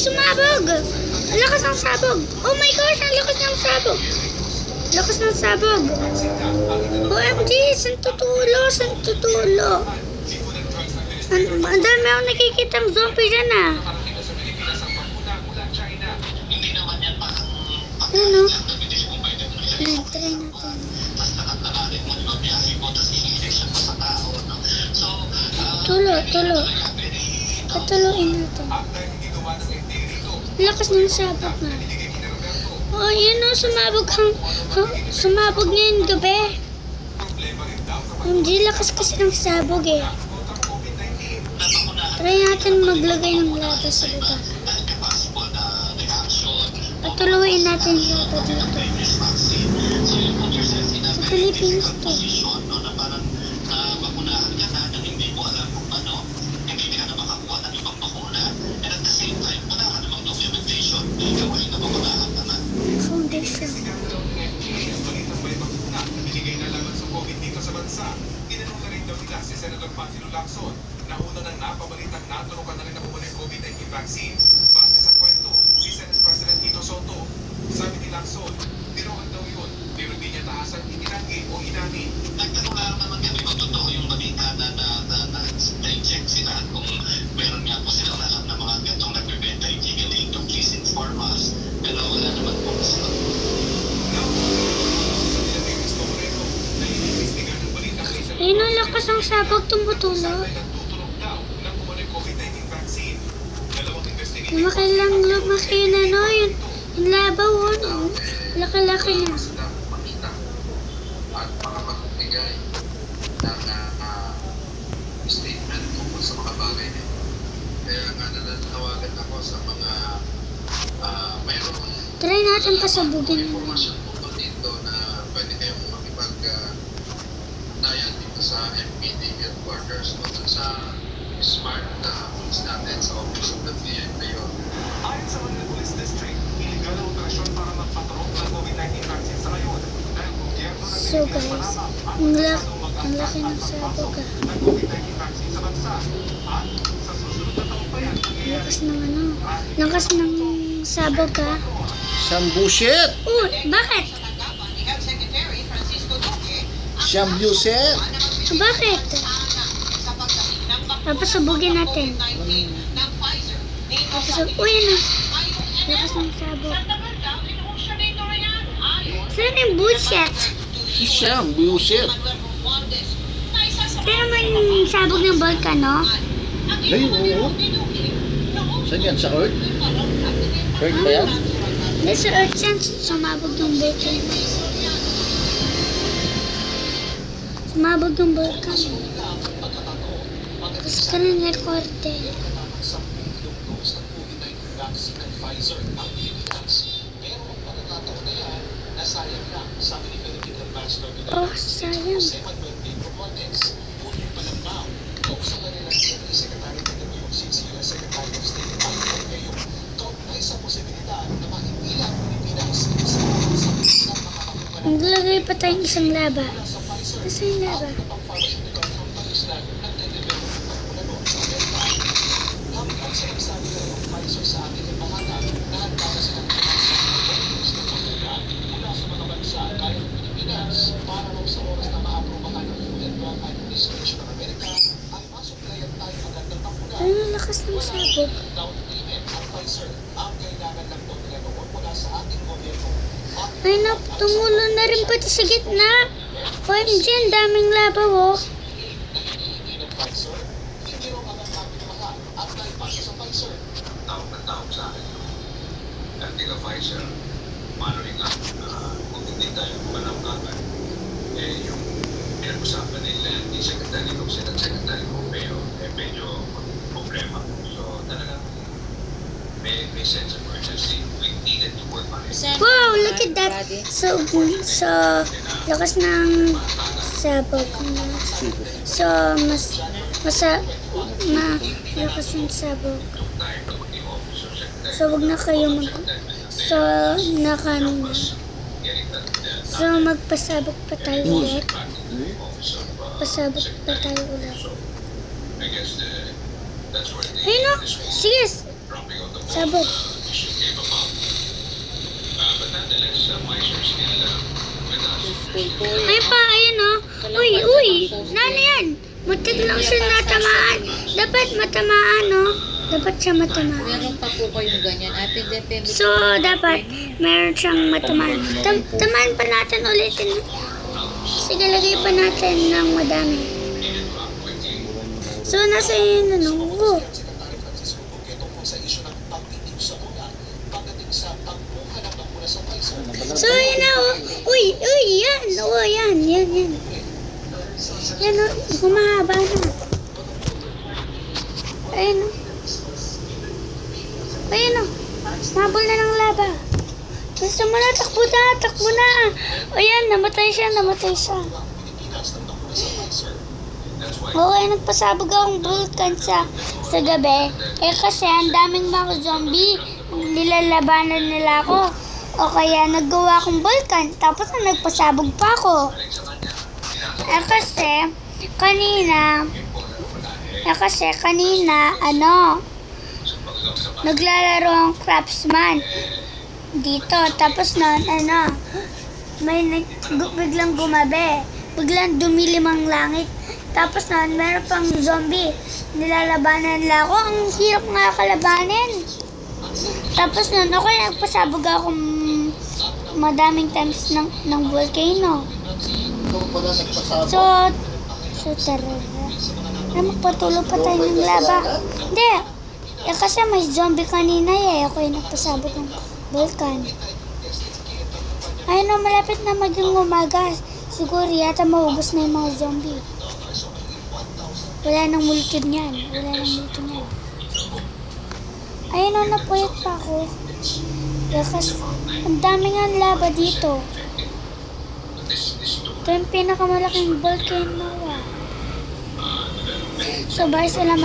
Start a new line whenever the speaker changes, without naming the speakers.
sabog! Ang lakas ng sabog! Oh my gosh, ang lakas ng sabog! Lakas ng sabog! OMG, saan tutulo? Saan tutulo? Ang, ang dami akong nakikitang zombie dyan ah. Ayun o. Try, natin. Tulo, tulo. Patuluin natin. Lakas ng sabog nga. Oh, yun o, sumabog hang, hang, sumabog ngayong gabi. Hindi lakas kasi ng sabog eh. Try natin maglagay ng lava sa baba. Patuluin natin lava dito. Sa Pilipinas to. Foundation.
Binigay na laban sa COVID dito sa bansa. Tinanong na rin daw nila si Senator Pangilo Lacson na una nang napabalitang naturukan na rin ang ng COVID-19 vaccine. Base sa kwento ni Senate President Tito Soto, sabi ni Lacson, tinukan daw yun, pero di niya taasan itinanggi o inani.
Nagtanong lang naman kami kung totoo yung balita na na na na na-check sila kung meron nga po silang alam na mga gantong nagbebenta illegally to please inform us. Pero wala naman po sila.
Now, sa nilagay Cristo Moreno na iniimbestiga ng balita kay Senator
Ayun ang lakas ng sabog tumutulo.
Sanay nagtutulong daw ng kumuha ng COVID-19 vaccine. Dalawang investigation
Lumaki lang, lumaki na no. Yung, yung labaw oh, no. Laki-laki na.
At makapagbigay ng ah, statement tungkol sa mga bagay. Kaya nga nananawagan ako sa mga uh, mayroong
Try natin pasabugin mo.
information po dito na pwede kayong makipag uh, dayan dito sa MPD headquarters o dun sa smart na police natin sa office of the PI ngayon.
Ayon sa Manila Police District, illegal na operasyon para magpatrol ng COVID-19 vaccine sa ngayon. Dahil gobyerno ng
So guys, ang, la ang laki ng ah.
COVID-19 vaccine sa bansa. At sa susunod na taon pa yan,
Lakas ng ano. Lakas ng sabog ah.
Siyang bullshit!
Uy, bakit?
Siyang bullshit!
Bakit? Papasabugin natin. Papasab Uy, ano? Lakas ng sabog. Saan yung bullshit?
Siyang bullshit!
Pero may sabog ng volcano.
Ayun, oo. Saan yan? Sa Earth? Earth ba yan?
Hindi sa Earth yan, sumabog ng volcano. Sumabog ng volcano. Kasi ka na rekorde. Oh, sayang. Maglagay pa tayong isang laba. Nasa yung laba? Ano ang lakas ng sabog? Ay na, tumulo na rin pati sa gitna. OMG, ang daming laba oh.
pinag-usapan nila ni Secretary Lopez at Secretary Pompeo, eh medyo problema. So talagang may, may sense of urgency. We needed to work on it.
Wow, look at that. So, so, lakas ng sabog niya. So, mas, masa, ma, lakas ng sabog. So, wag na kayo mag, so, nakano na. So, magpasabog pa tayo ulit. Pasabog pa tayo ulit. Ayun na! Sige!
Sabog! But nonetheless,
uh,
mice are still uh,
ay pa, ayun oh. Uy, uy, nano yan? Muntik lang siya natamaan. Dapat matamaan, oh. Dapat siya matamaan.
Meron pa po kayong ganyan. Ate, depende.
So, dapat meron siyang matamaan. Tam tamaan pa natin ulitin. Sige, lagay pa natin ng madami. So, nasa yun, ano, oh. So, yun na, oh. Uy, yan. Yan, yan, yan. Yan, oh. Humahaba na. Ayun, oh. Ayun, oh. Mabol na ng laba. Gusto mo na, takbo na, takbo na. O yan, namatay siya, namatay siya. Okay, nagpasabog akong vulkan sa, sa gabi. Eh kasi ang daming mga zombie, nilalabanan nila ako. O kaya naggawa akong vulkan, tapos na nagpasabog pa ako. Eh kasi, kanina, eh kasi kanina, ano, naglalaro ang craftsman dito. Tapos noon, ano, may nag, gu- biglang gumabi. Biglang dumilim ang langit. Tapos noon, meron pang zombie. Nilalabanan nila ako. Ang hirap nga kalabanin. Tapos noon, ako nagpasabog akong madaming times ng, ng volcano. So, so tara. Ay, magpatuloy pa tayo ng laba. Hindi. Eh, kasi may zombie kanina eh. Ako yung nagpasabog ng vulkan. Ay, no, malapit na maging umaga. Siguro yata maubos na yung mga zombie. Wala nang multid niyan. Wala nang niyan. Ayun, no, napuyat pa ako. Yeah, kasi ang dami nga laba dito. Ito yung pinakamalaking volcano. ah. So, bye salamat